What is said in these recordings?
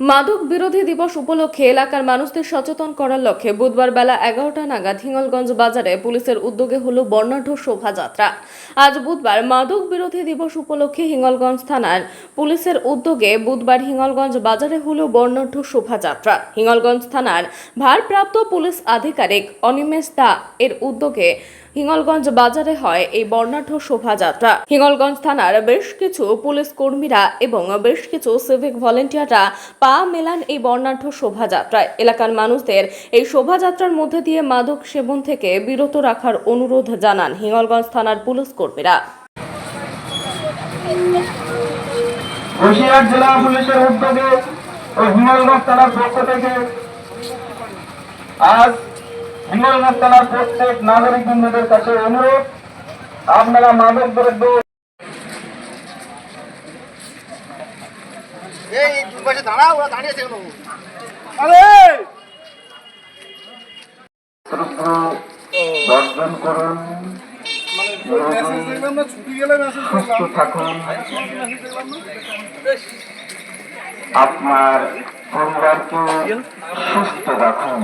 মাদক বিরোধী দিবস উপলক্ষে এলাকার মানুষদের সচেতন করার লক্ষ্যে বুধবার বেলা এগারোটা নাগাদ হিঙ্গলগঞ্জ বাজারে পুলিশের উদ্যোগে হলো বর্ণাঢ্য শোভাযাত্রা। আজ বুধবার মাদক বিরোধী দিবস উপলক্ষে হিঙ্গলগঞ্জ থানার পুলিশের উদ্যোগে বুধবার হিঙ্গলগঞ্জ বাজারে হলো বর্ণাঢ্য শোভাযাত্রা। হিঙ্গলগঞ্জ থানার ভারপ্রাপ্ত পুলিশ আধিকারিক অনিমেষ দা এর উদ্যোগে হিঙ্গলগঞ্জ বাজারে হয় এই বর্ণাঢ্য শোভাযাত্রা। হিঙ্গলগঞ্জ থানার বেশ কিছু পুলিশ কর্মীরা এবং বেশ কিছু সিভিক ভলেন্টিয়াররা পা মেলান এই বর্ণাঢ্য শোভাযাত্রায়। এলাকার মানুষদের এই শোভাযাত্রার মধ্যে দিয়ে মাদক সেবন থেকে বিরত রাখার অনুরোধ জানান হিঙ্গলগঞ্জ থানার পুলিশ কর্মীরা। জেলা পুলিশের উদ্যোগে আজ হিঙ্গলগঞ্জ থানার প্রত্যেক নাগরিক বৃন্দদের কাছে অনুরোধ আপনারা মাদক দ্রব্য এই দুই পাশে ওরা দাঁড়িয়ে আছে কেন বর্জন করুন সুস্থ থাকুন। আপনার পরিবারকে সুস্থ রাখুন।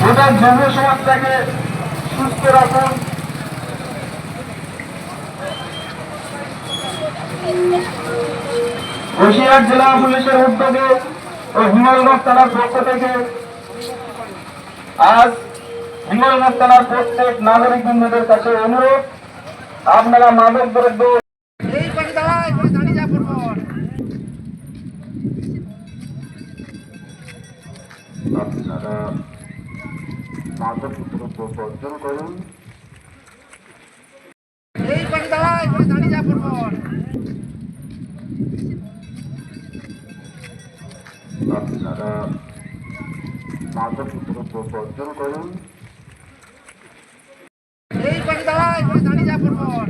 গোটা যুব সমাজটাকে সুস্থ রাখুন। বসিরহাট জেলা পুলিশের উদ্যোগে ও হিঙ্গলগঞ্জ থানার পক্ষ থেকে আজ হিঙ্গলগঞ্জ থানার প্রত্যেক নাগরিক বৃন্দদের কাছে অনুরোধ, আপনারা মাদক দ্রব্য আপনারা মাদক দ্রব্য বর্জন করুন। দাঁড়িয়ে আপনারা মাদক দ্রব্য বর্জন করুন। এই পাশে দাঁড়া দাঁড়িয়ে যা পরপর